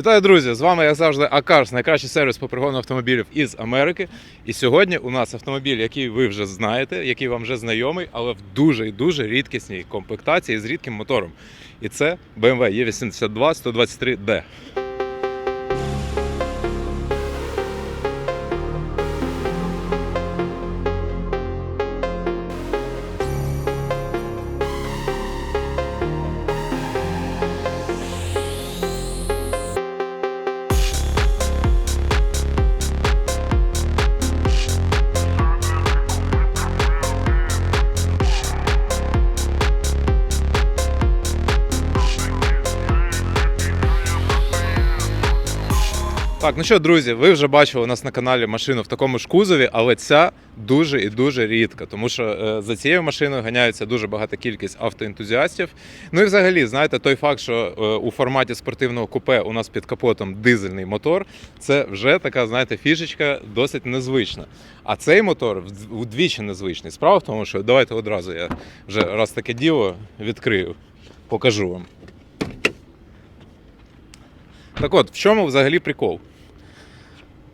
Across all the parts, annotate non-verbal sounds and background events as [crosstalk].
Вітаю, друзі! З вами, як завжди, Акарс, найкращий сервіс по пригону автомобілів із Америки. І сьогодні у нас автомобіль, який ви вже знаєте, який вам вже знайомий, але в дуже і дуже рідкісній комплектації з рідким мотором. І це BMW E82 123D. Так, ну що, друзі, ви вже бачили у нас на каналі машину в такому ж кузові, але ця дуже і дуже рідка, тому що е, за цією машиною ганяється дуже багата кількість автоентузіастів. Ну і взагалі, знаєте, той факт, що е, у форматі спортивного купе у нас під капотом дизельний мотор, це вже така, знаєте, фішечка досить незвична. А цей мотор вдвічі незвичний. Справа в тому, що давайте одразу я вже раз таке діло відкрию, покажу вам. Так от, в чому взагалі прикол?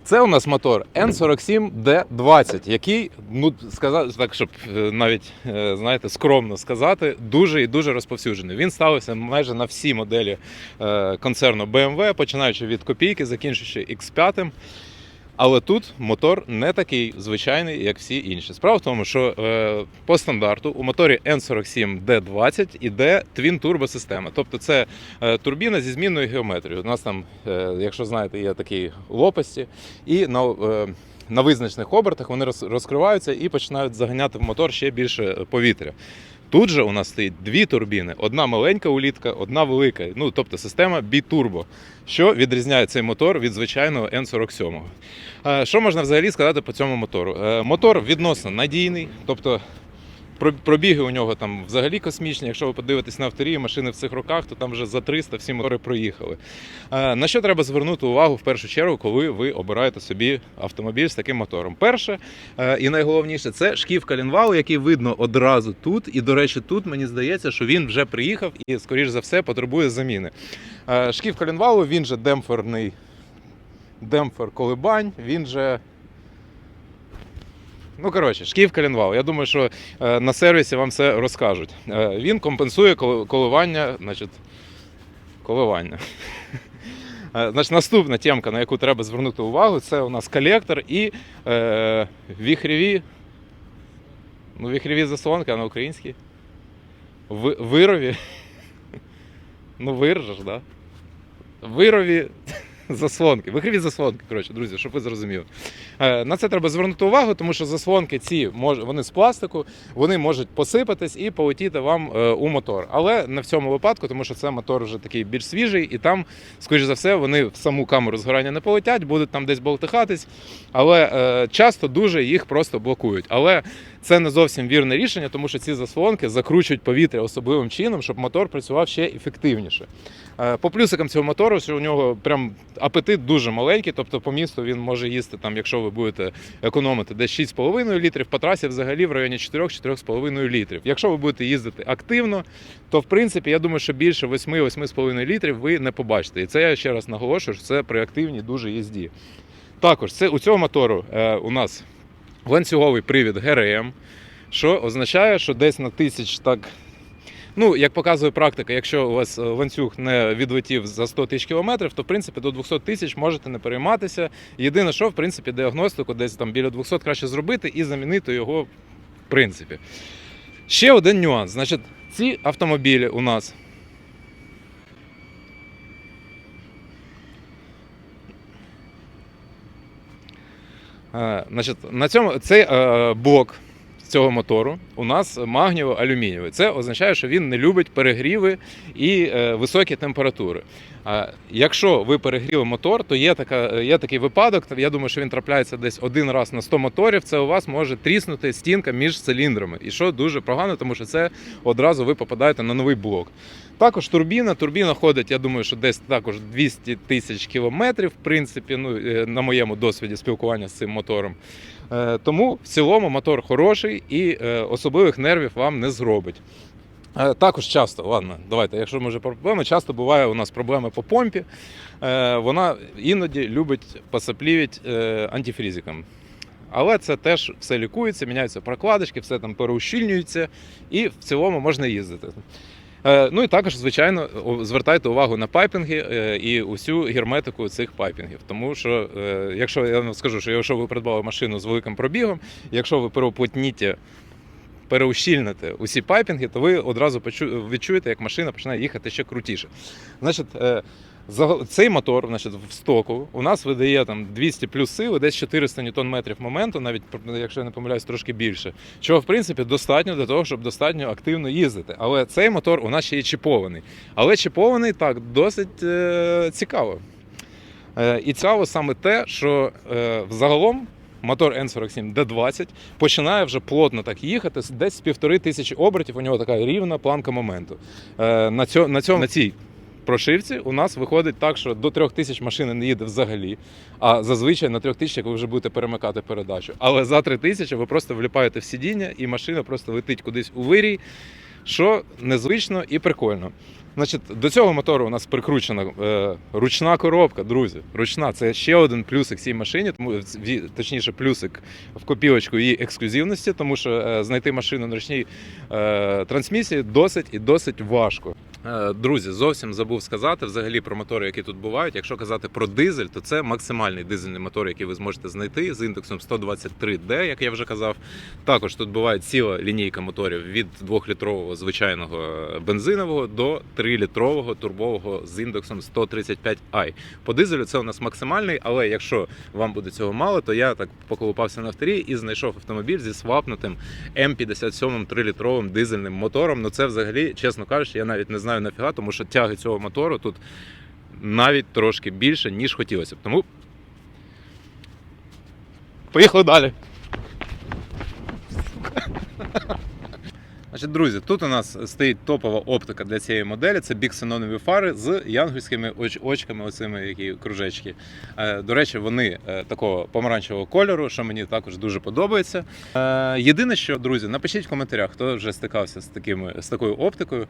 Це у нас мотор N47D20, який, ну сказати так, щоб е, навіть е, знаєте, скромно сказати, дуже і дуже розповсюджений. Він ставився майже на всі моделі е, концерну BMW, починаючи від копійки, закінчуючи X5. Але тут мотор не такий звичайний, як всі інші. Справа в тому, що е, по стандарту у моторі N47D20 іде твін турбо система. Тобто це е, турбіна зі змінною геометрією. У нас там, е, якщо знаєте, є такі лопасті, і на, е, на визначених обертах вони роз, розкриваються і починають заганяти в мотор ще більше повітря. Тут же у нас стоїть дві турбіни: одна маленька улітка, одна велика. Ну тобто система B-Turbo, що відрізняє цей мотор від звичайного N47. Е, Що можна взагалі сказати по цьому мотору? Е, Мотор відносно надійний, тобто пробіги у нього там взагалі космічні. Якщо ви подивитесь на авторії машини в цих роках, то там вже за 300 всі мотори проїхали. Е, На що треба звернути увагу в першу чергу, коли ви обираєте собі автомобіль з таким мотором? Перше е, і найголовніше це шків калінвалу, який видно одразу тут. І, до речі, тут мені здається, що він вже приїхав і, скоріш за все, потребує заміни. Е, Шків калінвалу, він же демпферний демпфер колебань, він же. Ну, коротше, шків коленвал. Я думаю, що е, на сервісі вам все розкажуть. Е, він компенсує коливання, значить, коливання. Е, Значить, наступна темка, на яку треба звернути увагу, це у нас колектор і е, віхрєві. Ну, віхрєві заслонки, а на українській. Вирові. Ну, виржеш, да? Вирові [laughs] заслонки. Вихріві заслонки, коротше, друзі, щоб ви зрозуміли. Е, На це треба звернути увагу, тому що заслонки ці вони з пластику, вони можуть посипатись і полетіти вам е, у мотор. Але не в цьому випадку, тому що це мотор вже такий більш свіжий, і там, скоріш за все, вони в саму камеру згорання не полетять, будуть там десь болтихатись. Але е, часто дуже їх просто блокують. Але це не зовсім вірне рішення, тому що ці заслонки закручують повітря особливим чином, щоб мотор працював ще ефективніше. Е, По плюсикам цього мотору, що у нього прям апетит дуже маленький, тобто по місту він може їсти там, якщо ви будете економити десь 6,5 літрів, по трасі взагалі в районі 4-4,5 літрів. Якщо ви будете їздити активно, то в принципі я думаю, що більше 8-8,5 літрів ви не побачите. І це я ще раз наголошую, що це при активній дуже їзді. Також це у цього мотору е, у нас ланцюговий привід ГРМ, що означає, що десь на тисяч так. Ну, як показує практика, якщо у вас е, ланцюг не відлетів за 100 тисяч кілометрів, то в принципі до 200 тисяч можете не перейматися. Єдине, що в принципі діагностику десь там біля 200 краще зробити і замінити його в принципі. Ще один нюанс. Значить, ці автомобілі у нас. Значить, на цьому цей е, блок цього мотору у нас магнієво-алюмінієвий. Це означає, що він не любить перегріви і е, високі температури. А якщо ви перегріли мотор, то є, така, є такий випадок. Я думаю, що він трапляється десь один раз на 100 моторів. Це у вас може тріснути стінка між циліндрами. І що дуже погано, тому що це одразу ви попадаєте на новий блок. Також турбіна. Турбіна ходить, я думаю, що десь також 200 тисяч кілометрів, в принципі, ну, е, на моєму досвіді спілкування з цим мотором. Е, Тому в цілому мотор хороший і е, особливих нервів вам не зробить. Е, Також часто, ладно, давайте, якщо ми вже про проблеми, часто буває у нас проблеми по помпі. Вона іноді любить посаплівіть антифрізиком. Але це теж все лікується, міняються прокладочки, все там переущільнюється і в цілому можна їздити. Е, Ну і також, звичайно, звертайте увагу на пайпінги е, і усю герметику цих пайпінгів. Тому що, е, якщо я вам скажу, що якщо ви придбали машину з великим пробігом, якщо ви переуплотніте, переущільните усі пайпінги, то ви одразу відчуєте, як машина починає їхати ще крутіше. Значить, е, Цей мотор, значить, в стоку у нас видає там 200 плюс сили, десь 400 ньютон-метрів моменту, навіть якщо я не помиляюсь, трошки більше. Чого в принципі достатньо для того, щоб достатньо активно їздити. Але цей мотор у нас ще є чіпований. Але чіпований так досить е, цікаво. Е, і цікаво саме те, що е, взагалом. Мотор N47 D20 починає вже плотно так їхати, десь з півтори тисячі обертів. У нього така рівна планка моменту. Е, на, цьому, на, цьому, на цій прошивці у нас виходить так, що до трьох тисяч машина не їде взагалі. А зазвичай на трьох тисячах ви вже будете перемикати передачу. Але за три тисячі ви просто вліпаєте в сидіння, і машина просто летить кудись у вирій, що незвично і прикольно. Значить, до цього мотору у нас прикручена е, ручна коробка, друзі. Ручна це ще один плюсик цій машині, тому точніше, плюсик в копілочку її ексклюзивності, тому що е, знайти машину на ручній е, трансмісії досить і досить важко. Е, Друзі, зовсім забув сказати взагалі про мотори, які тут бувають. Якщо казати про дизель, то це максимальний дизельний мотор, який ви зможете знайти з індексом 123D, як я вже казав. Також тут буває ціла лінійка моторів від 2-літрового звичайного е, бензинового до 3-літрового турбового з індексом 135i. По дизелю це у нас максимальний, але якщо вам буде цього мало, то я так поколупався на авторі і знайшов автомобіль зі свапнутим М57 3-літровим дизельним мотором. Ну це взагалі, чесно кажучи, я навіть не знаю нафіга, тому що тяги цього мотору тут навіть трошки більше, ніж хотілося б. Тому поїхали далі. Значить, друзі, тут у нас стоїть топова оптика для цієї моделі. Це біксенонові фари з янгольськими оч- очками, оцими які кружечки. Е, До речі, вони е, такого помаранчевого кольору, що мені також дуже подобається. Е, Єдине, що друзі, напишіть в коментарях, хто вже стикався з такими з такою оптикою.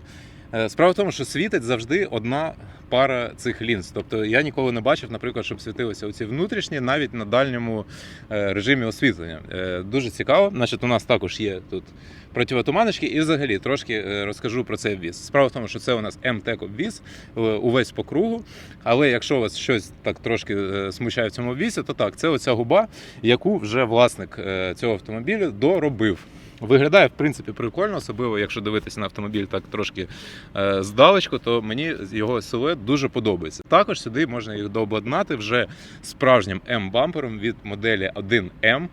Е, Справа в тому, що світить завжди одна пара цих лінз. Тобто я ніколи не бачив, наприклад, щоб світилися оці внутрішні, навіть на дальньому е, режимі освітлення. Е, Дуже цікаво. Значить, у нас також є тут противотуманочки, і взагалі трошки розкажу про цей обвіз. Справа в тому, що це у нас МТЕК обвіз увесь по кругу. Але якщо вас щось так трошки смущає в цьому обвісі, то так, це оця губа, яку вже власник цього автомобіля доробив. Виглядає в принципі прикольно, особливо якщо дивитися на автомобіль так трошки е, здалечку, то мені його силует дуже подобається. Також сюди можна їх дообладнати вже справжнім М-бампером від моделі 1М.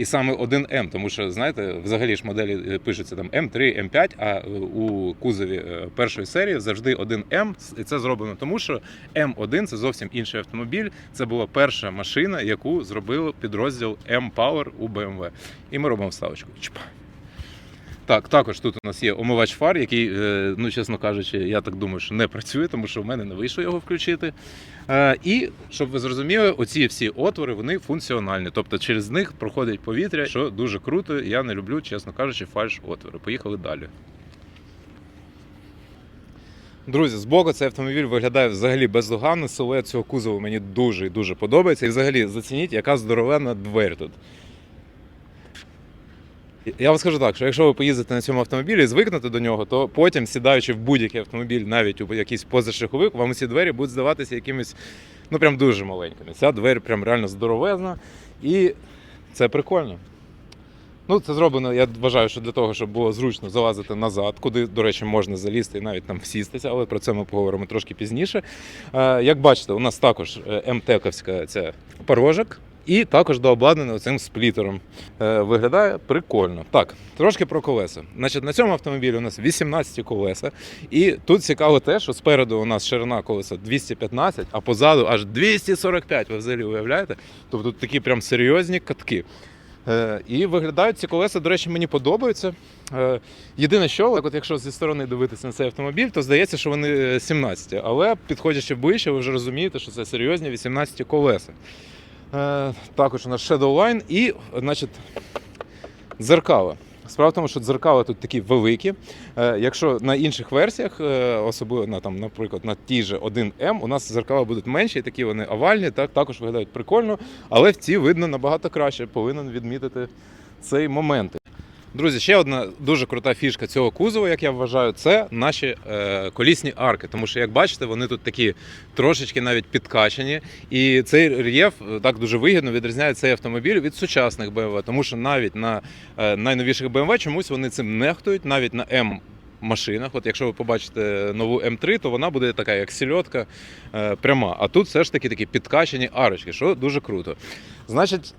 І саме 1М, тому що знаєте, взагалі ж моделі е, пишуться там М3, М5, а е, у кузові е, першої серії завжди 1М. І це зроблено тому, що М1 це зовсім інший автомобіль. Це була перша машина, яку зробив підрозділ M-Power у BMW. І ми робимо вставочку. Чпа. Так, також тут у нас є омивач фар, який, е, ну чесно кажучи, я так думаю, що не працює, тому що в мене не вийшло його включити. Е, І щоб ви зрозуміли, оці всі отвори вони функціональні, тобто через них проходить повітря, що дуже круто. Я не люблю, чесно кажучи, фальш отвори. Поїхали далі. Друзі, збоку цей автомобіль виглядає взагалі бездоганно. Силует цього кузову мені дуже і дуже подобається. І взагалі зацініть, яка здоровенна двері тут. Я вам скажу так, що якщо ви поїздите на цьому автомобілі і звикнете до нього, то потім, сідаючи в будь-який автомобіль, навіть у якийсь позашляховик, вам ці двері будуть здаватися якимись, ну прям дуже маленькими. Ця двері прям реально здоровезна, і це прикольно. Ну, це зроблено, я вважаю, що для того, щоб було зручно залазити назад, куди, до речі, можна залізти і навіть там всістися, але про це ми поговоримо трошки пізніше. Е, як бачите, у нас також е, МТЕКовська ця порожок. І також дообладнано цим сплітером. Е, виглядає прикольно. Так, трошки про колеса. Значить, на цьому автомобілі у нас 18 колеса. І тут цікаво те, що спереду у нас ширина колеса 215, а позаду аж 245. Ви взагалі уявляєте? Тобто тут такі прям серйозні катки. Е, І виглядають ці колеса, до речі, мені подобаються. Е, Єдине, що, так от якщо зі сторони дивитися на цей автомобіль, то здається, що вони е, 17. Але підходячи ближче, ви вже розумієте, що це серйозні 18 колеса. Е, Також у нас Shadowline і, значить, дзеркала. Справа в тому, що дзеркала тут такі великі. Е, Якщо на інших версіях, е, особливо на там, наприклад, на тій же 1М, у нас дзеркала будуть менші, такі вони овальні, так також виглядають прикольно, але в ці видно набагато краще. Повинен відмітити цей момент. Друзі, ще одна дуже крута фішка цього кузова, як я вважаю, це наші е, колісні арки. Тому що, як бачите, вони тут такі трошечки навіть підкачані. І цей рельєф е, так дуже вигідно відрізняє цей автомобіль від сучасних BMW, тому що навіть на е, найновіших BMW чомусь вони цим нехтують, навіть на М. Машинах, от якщо ви побачите нову М3, то вона буде така, як сільотка е, пряма. А тут все ж таки такі підкачані арочки, що дуже круто. Значить,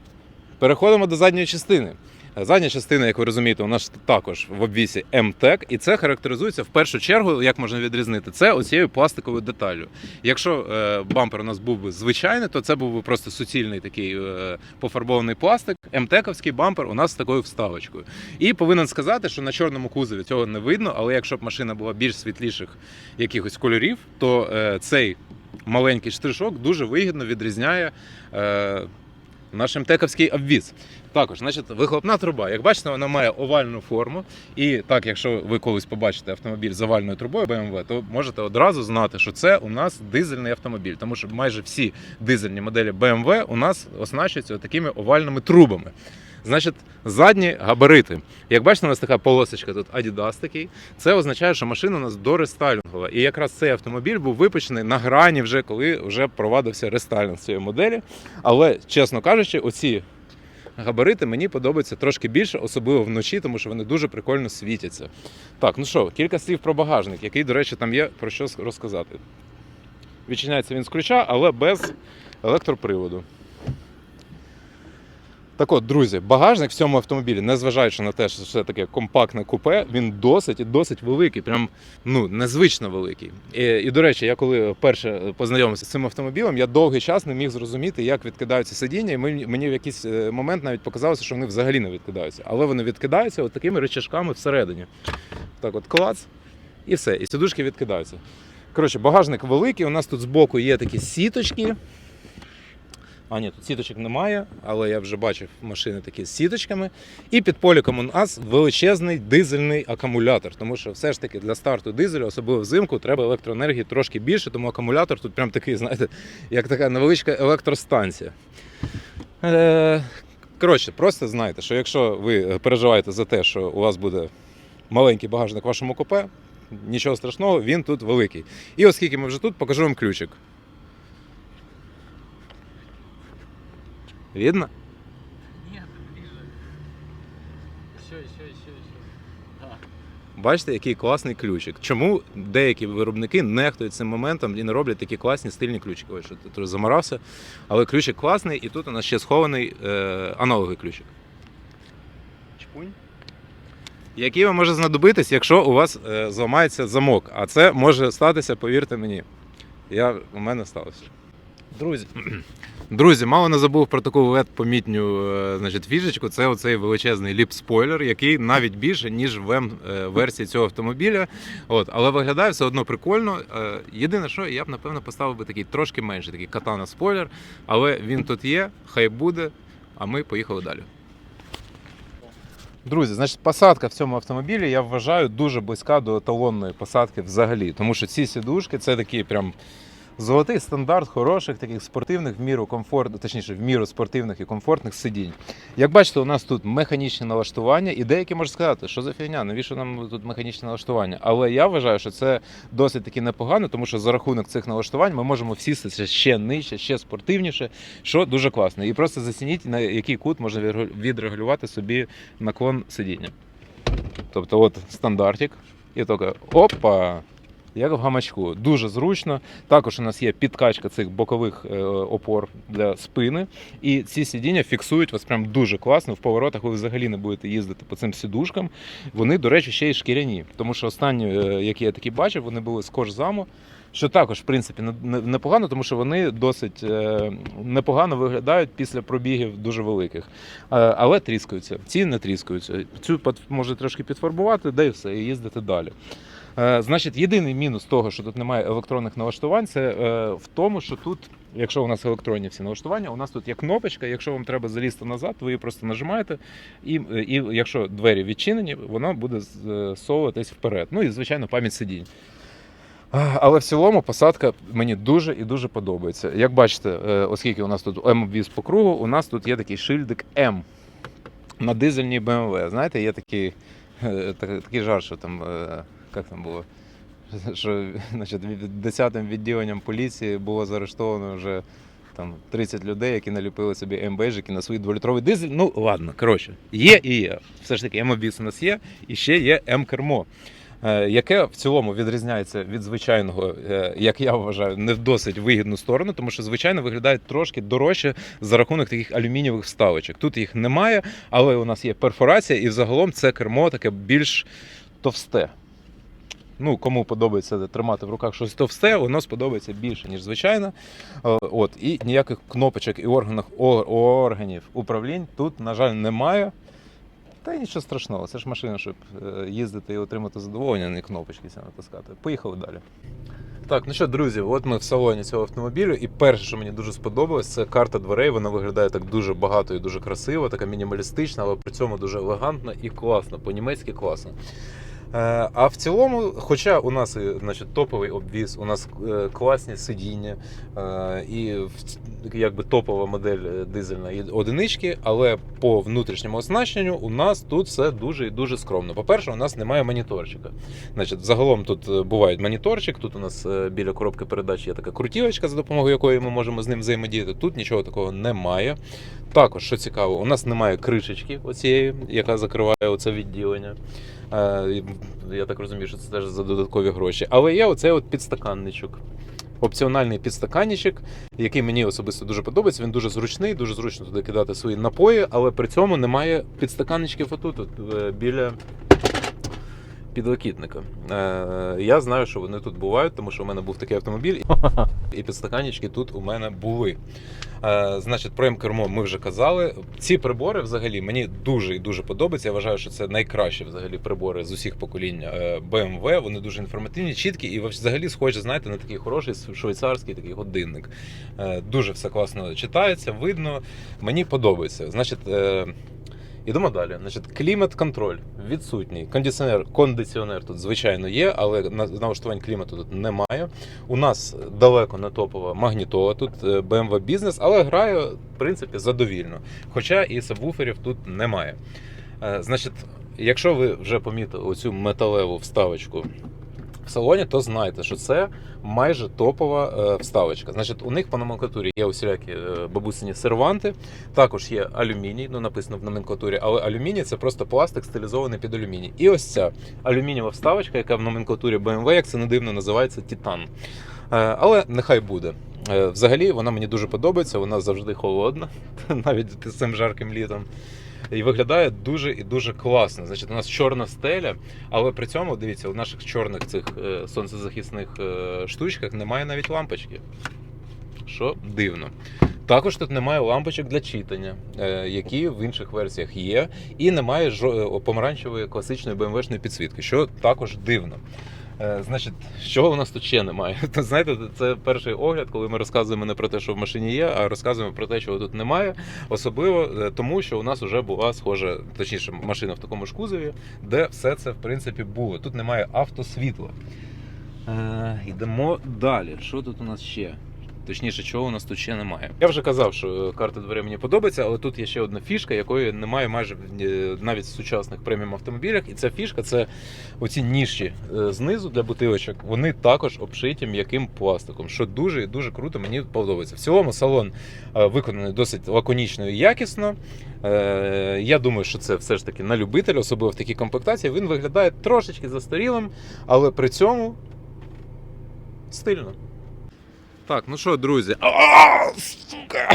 переходимо до задньої частини. Задня частина, як ви розумієте, у нас також в обвісі МТЕК, і це характеризується в першу чергу, як можна відрізнити, це оцією пластиковою деталлю. Якщо е, бампер у нас був би звичайний, то це був би просто суцільний такий е, пофарбований пластик. МТЕКовський бампер у нас з такою вставочкою. І повинен сказати, що на чорному кузові цього не видно, але якщо б машина була більш світліших якихось кольорів, то е, цей маленький штришок дуже вигідно відрізняє. Наш МТЕКовський обвіз. Також, значить, вихлопна труба. Як бачите, вона має овальну форму. І так, якщо ви колись побачите автомобіль з овальною трубою BMW, то можете одразу знати, що це у нас дизельний автомобіль, тому що майже всі дизельні моделі BMW у нас оснащуються такими овальними трубами. Значить, задні габарити. Як бачите, у нас така полосочка тут Adidas такий. Це означає, що машина у нас дорестайлінгова. І якраз цей автомобіль був випущений на грані, вже коли вже провадився рестайлінг цієї моделі. Але, чесно кажучи, оці габарити мені подобаються трошки більше, особливо вночі, тому що вони дуже прикольно світяться. Так, ну що, кілька слів про багажник, який, до речі, там є про що розказати. Відчиняється він з ключа, але без електроприводу. Так от, друзі, багажник в цьому автомобілі, незважаючи на те, що це таке компактне купе, він досить і досить великий, прям ну незвично великий. І, і до речі, я коли вперше познайомився з цим автомобілем, я довгий час не міг зрозуміти, як відкидаються сидіння, і мені, в якийсь е, момент навіть показалося, що вони взагалі не відкидаються. Але вони відкидаються от такими речашками всередині. Так, от клац, і все, і сидушки відкидаються. Коротше, багажник великий. У нас тут збоку є такі сіточки. А ні, тут сіточок немає, але я вже бачив машини такі з сіточками. І під поліком у нас величезний дизельний акумулятор. Тому що все ж таки для старту дизелю, особливо взимку, треба електроенергії трошки більше, тому акумулятор тут прям такий, знаєте, як така невеличка електростанція. Е, Коротше, просто знайте, що якщо ви переживаєте за те, що у вас буде маленький багажник в вашому купе, нічого страшного, він тут великий. І оскільки ми вже тут, покажу вам ключик. Видно? Нет, ближе. Еще, еще, еще, еще. Да. Бачите, який класний ключик. Чому деякі виробники нехтують цим моментом і не роблять такі класні стильні ключики? Ой, що ти трохи замарався. Але ключик класний, і тут у нас ще схований е, аналоговий ключик. Чпунь. Який вам може знадобитись, якщо у вас е, зламається замок. А це може статися, повірте мені. Я, у мене сталося. Друзі, друзі, мало не забув про таку лед помітню е, значить, фішечку. Це оцей величезний ліп-спойлер, який навіть більше, ніж в М е, версії цього автомобіля. От, але виглядає все одно прикольно. Е, Єдине, що я б напевно поставив би такий трошки менший, такий катана спойлер. Але він тут є, хай буде. А ми поїхали далі. Друзі, значить, посадка в цьому автомобілі я вважаю дуже близька до еталонної посадки взагалі. Тому що ці сідушки це такі прям золотий стандарт хороших, таких спортивних, в міру комфорт, точніше, в міру спортивних і комфортних сидінь. Як бачите, у нас тут механічні налаштування, і деякі можуть сказати, що за фігня, навіщо нам тут механічне налаштування? Але я вважаю, що це досить таки непогано, тому що за рахунок цих налаштувань ми можемо всістися ще нижче, ще спортивніше, що дуже класно. І просто зацініть, на який кут можна відрегулювати собі наклон сидіння. Тобто, от стандартик, і тільки опа! Як в гамачку, дуже зручно. Також у нас є підкачка цих бокових е, опор для спини. І ці сидіння фіксують вас прям дуже класно. В поворотах ви взагалі не будете їздити по цим сідушкам. Вони, до речі, ще й шкіряні. Тому що останні, е, які я такі бачив, вони були з кожзаму. Що також, в принципі, не- не- непогано, тому що вони досить е, непогано виглядають після пробігів дуже великих. Але тріскаються. Ці не тріскаються. Цю пот- може трошки підфарбувати, да і все, і їздити далі. Е, Значить, єдиний мінус того, що тут немає електронних налаштувань, це е, в тому, що тут, якщо у нас електронні всі налаштування, у нас тут є кнопочка. Якщо вам треба залізти назад, ви її просто нажимаєте, і, і якщо двері відчинені, вона буде совуватись вперед. Ну і звичайно, пам'ять сидінь. Але в цілому посадка мені дуже і дуже подобається. Як бачите, е, оскільки у нас тут М-обвіз по кругу, у нас тут є такий шильдик М на дизельній BMW. Знаєте, є такий, е, такий жарт, що там, е, як там було? [laughs] Що значить, 10-м відділенням поліції було заарештовано вже там 30 людей, які наліпили собі М-бейджики на свій 2-літровий дизель. Ну, ладно, коротше, є і є. Все ж таки, М-обвіз у нас є, і ще є М-кермо. е, Яке в цілому відрізняється від звичайного, е, як я вважаю, не в досить вигідну сторону, тому що звичайно виглядає трошки дорожче за рахунок таких алюмінієвих вставочок. Тут їх немає, але у нас є перфорація, і взагалом це кермо таке більш товсте. Ну, кому подобається тримати в руках щось товсте, воно сподобається більше, ніж звичайно. Е, От, і ніяких кнопочок і органах, органів управлінь тут, на жаль, немає. Та нічого страшного, це ж машина, щоб е, їздити і отримати задоволення, не кнопочки натискати. Поїхали далі. Так, ну що, друзі, от ми в салоні цього автомобілю, і перше, що мені дуже сподобалось, це карта дверей. Вона виглядає так дуже багато і дуже красиво, така мінімалістична, але при цьому дуже елегантна і класна, по-німецьки класно. Е, А в цілому, хоча у нас значить, топовий обвіз, у нас е, класні сидіння е, і якби топова модель е, дизельна і одинички, але по внутрішньому оснащенню у нас тут все дуже і дуже скромно. По-перше, у нас немає моніторчика. Значить, загалом тут е, буває моніторчик. Тут у нас е, біля коробки передач є така крутілочка, за допомогою якої ми можемо з ним взаємодіяти. Тут нічого такого немає. Також, що цікаво, у нас немає кришечки, оцієї, яка закриває оце відділення. Я так розумію, що це теж за додаткові гроші. Але є оцей от підстаканничок. Опціональний підстаканничок, який мені особисто дуже подобається. Він дуже зручний, дуже зручно туди кидати свої напої, але при цьому немає підстаканничків отут, от, біля підлокітника. Е, Я знаю, що вони тут бувають, тому що у мене був такий автомобіль, [laughs] і підстаканнички тут у мене були. Е, Значить, про М-кермо ми вже казали. Ці прибори взагалі мені дуже і дуже подобаються. Я вважаю, що це найкращі взагалі прибори з усіх поколінь е, BMW. Вони дуже інформативні, чіткі і взагалі схожі, знаєте, на такий хороший швейцарський такий годинник. Е, Дуже все класно читається, видно. Мені подобається. Значить. е, Ідемо далі. Значить, клімат-контроль відсутній. Кондиціонер, кондиціонер тут, звичайно, є, але налаштувань клімату тут немає. У нас далеко не топова магнітола, тут е, BMW бізнес, але грає, в принципі, задовільно. Хоча і сабвуферів тут немає. Е, Значить, якщо ви вже помітили оцю металеву вставочку салоні, то знайте, що це майже топова е, вставочка. Значить, у них по номенклатурі є усілякі е, бабусині серванти, також є алюміній, ну написано в номенклатурі, але алюміній це просто пластик стилізований під алюміній. І ось ця алюмінієва вставочка, яка в номенклатурі BMW, як це не дивно, називається Титан. Е, Але нехай буде. Взагалі вона мені дуже подобається, вона завжди холодна, [laughs] навіть з цим жарким літом. І виглядає дуже і дуже класно. Значить, у нас чорна стеля, але при цьому, дивіться, у наших чорних цих е, сонцезахисних е, штучках немає навіть лампочки. Що дивно. Також тут немає лампочок для читання, е, які в інших версіях є, і немає помаранчевої класичної BMW-шної підсвітки, що також дивно. Е, Значить, що у нас тут ще немає? [laughs] То, знаєте, це перший огляд, коли ми розказуємо не про те, що в машині є, а розказуємо про те, чого тут немає. Особливо е, тому, що у нас вже була схожа, точніше, машина в такому ж кузові, де все це в принципі було. Тут немає автосвітла. Е, йдемо далі. Що тут у нас ще? Точніше, чого у нас тут ще немає. Я вже казав, що карта дверей мені подобається, але тут є ще одна фішка, якої немає майже е, навіть в сучасних преміум автомобілях. І ця фішка це оці ніші е, знизу для бутилочок. Вони також обшиті м'яким пластиком, що дуже і дуже круто мені подобається. В цілому салон е, виконаний досить лаконічно і якісно. Я думаю, що це все ж таки на любителя, особливо в такій комплектації. Він виглядає трошечки застарілим, але при цьому стильно. Так, ну що, друзі. А, сука!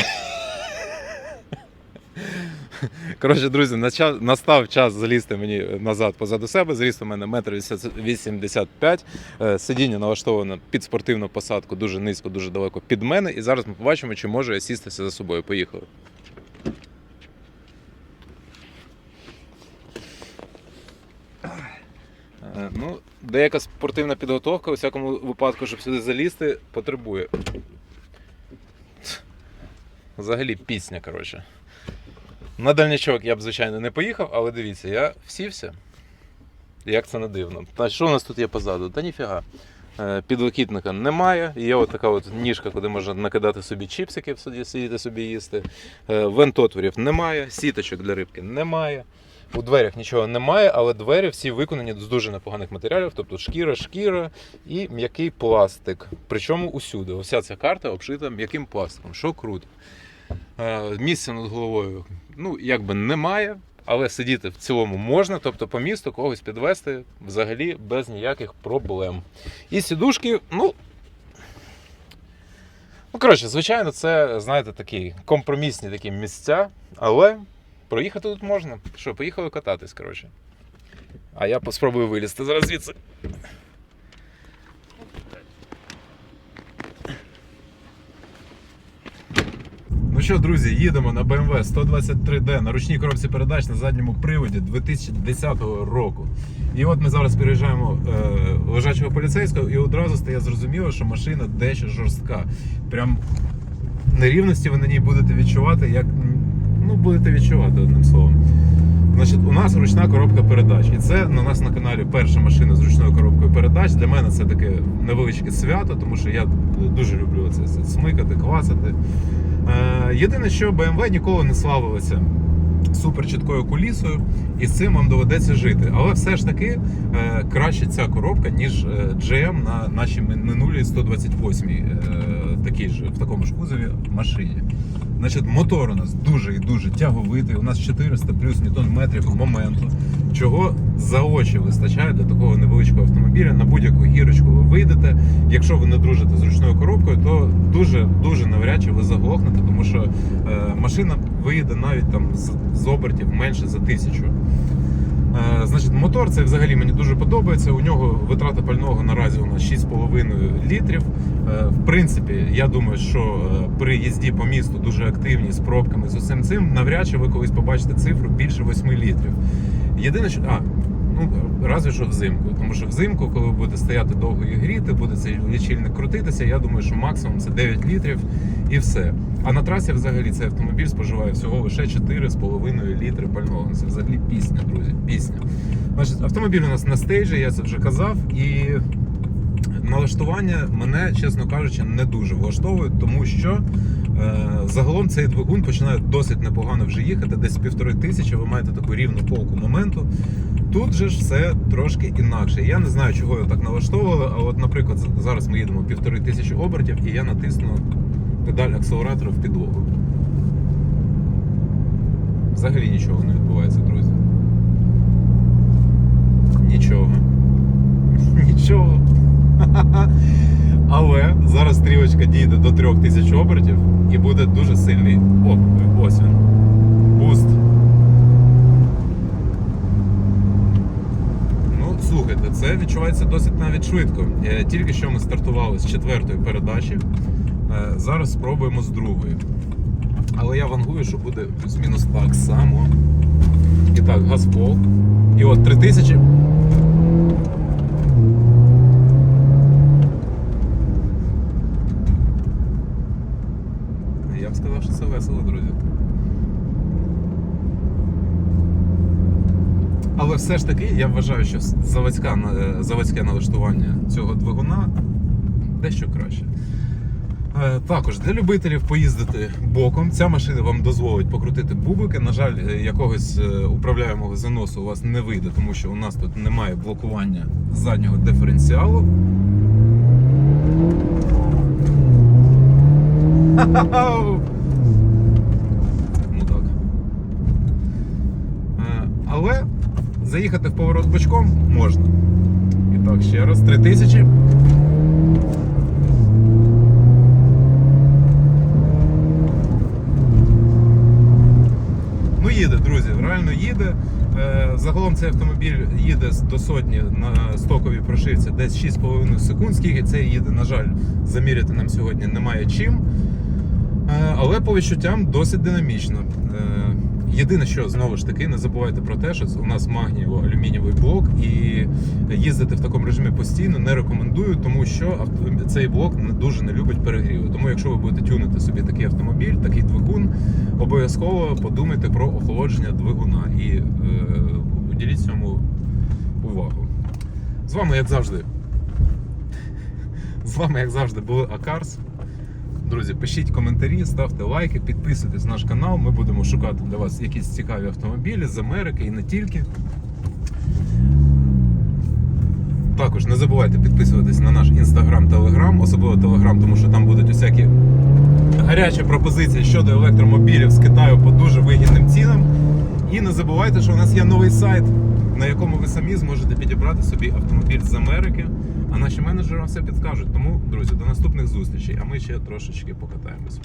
Коротше, друзі, настав час залізти мені назад позаду себе. Зріст у мене 1,85 м. Сидіння налаштоване під спортивну посадку дуже низько, дуже далеко під мене. І зараз ми побачимо, чи можу я сістися за собою. Поїхали. Е, Ну, деяка спортивна підготовка, у всякому випадку, щоб сюди залізти, потребує. Взагалі пісня, коротше. На дальнячок я б, звичайно, не поїхав, але дивіться, я всівся. Як це не дивно. Та що у нас тут є позаду? Та ніфіга. Е, Підлокітника немає. Є от така от ніжка, куди можна накидати собі чіпсиків, собі- сидіти собі їсти. Е, Вентотворів немає, сіточок для рибки немає. У дверях нічого немає, але двері всі виконані з дуже непоганих матеріалів, тобто шкіра, шкіра і м'який пластик. Причому усюди. Вся ця карта обшита м'яким пластиком, що круто. Е, Місця над головою ну, якби немає, але сидіти в цілому можна, тобто по місту когось підвести взагалі без ніяких проблем. І сідушки, ну. Ну, коротше, звичайно, це, знаєте, такі компромісні такі місця, але проїхати тут можна. Що, поїхали кататись, коротше. А я спробую вилізти зараз звідси. Ну що, друзі, їдемо на BMW 123D на ручній коробці передач на задньому приводі 2010 року. І от ми зараз переїжджаємо е, лежачого поліцейського, і одразу стає зрозуміло, що машина дещо жорстка. Прям нерівності ви на ній будете відчувати, як ну, будете відчувати одним словом. Значить, у нас ручна коробка передач. І це на нас на каналі перша машина з ручною коробкою передач. Для мене це таке невеличке свято, тому що я дуже люблю це, це смикати, клацати. Е, єдине, що BMW ніколи не славилася супер чіткою кулісою, і з цим вам доведеться жити. Але все ж таки е, краще ця коробка, ніж е, GM на нашій минулій 128 е, в такому ж кузові машині. Значить, мотор у нас дуже і дуже тяговитий. У нас 400 плюс ньютон метрів моменту, чого за очі вистачає для такого невеличкого автомобіля. На будь-яку гірочку ви вийдете. Якщо ви не дружите з ручною коробкою, то дуже дуже навряд чи ви заглохнете, тому що е, машина виїде навіть там з, з обертів менше за тисячу. Е, Значить, мотор це взагалі мені дуже подобається. У нього витрата пального наразі у нас 6,5 літрів. Е, В принципі, я думаю, що е, при їзді по місту дуже активні з пробками з усім цим, навряд чи ви колись побачите цифру більше 8 літрів. Єдине, що а, ну разве що взимку, тому що взимку, коли ви будете стояти довго і гріти, буде цей лічильник крутитися. Я думаю, що максимум це 9 літрів і все. А на трасі взагалі цей автомобіль споживає всього лише 4,5 літри пального. Це взагалі пісня, друзі. Пісня. Значить, автомобіль у нас на стейджі, я це вже казав, і налаштування мене, чесно кажучи, не дуже влаштовує, тому що е, загалом цей двигун починає досить непогано вже їхати, десь півтори тисячі, ви маєте таку рівну полку моменту. Тут же ж все трошки інакше. Я не знаю, чого його так налаштовували, але от, наприклад, зараз ми їдемо півтори тисячі обертів, і я натисну педаль акселератора в підлогу. Взагалі нічого не відбувається, друзі. Нічого. [laughs] Нічого. Але зараз стрілочка дійде до 3000 обертів і буде дуже сильний оп, ось він. Буст. Ну, слухайте, це відчувається досить навіть швидко. Е, Тільки що ми стартували з четвертої передачі. Е, Зараз спробуємо з другої. Але я вангую, що буде плюс-мінус так само. І так, газпол. І от 3000. Я б сказав, що це весело, друзі. Але все ж таки я вважаю, що заводська, е, заводське налаштування цього двигуна дещо краще. Е, Також для любителів поїздити боком, ця машина вам дозволить покрутити бубики. На жаль, е, якогось е, управляємого заносу у вас не вийде, тому що у нас тут немає блокування заднього диференціалу. [laughs] Ну так. Але заїхати в поворот бочком можна. І так, ще раз, 3000. Ну, їде, друзі, їде. Е, Загалом цей автомобіль їде до сотні на стоковій прошивці десь 6,5 секунд. Скільки це їде, на жаль, заміряти нам сьогодні немає чим. Е, Але по відчуттям досить динамічно. Єдине, що знову ж таки, не забувайте про те, що у нас магнієво-алюмінієвий блок, і їздити в такому режимі постійно не рекомендую, тому що цей блок дуже не любить перегріву. Тому, якщо ви будете тюнити собі такий автомобіль, такий двигун, обов'язково подумайте про охолодження двигуна і е, уділіть цьому увагу. З вами, як завжди, з вами, як завжди, були Акарс. Друзі, пишіть коментарі, ставте лайки, підписуйтесь на наш канал. Ми будемо шукати для вас якісь цікаві автомобілі з Америки і не тільки. Також не забувайте підписуватись на наш інстаграм, телеграм, особливо телеграм, тому що там будуть усякі гарячі пропозиції щодо електромобілів з Китаю по дуже вигідним цінам. І не забувайте, що у нас є новий сайт, на якому ви самі зможете підібрати собі автомобіль з Америки. А наші менеджери вам все підскажуть. Тому, друзі, до наступних зустрічей. А ми ще трошечки покатаємось.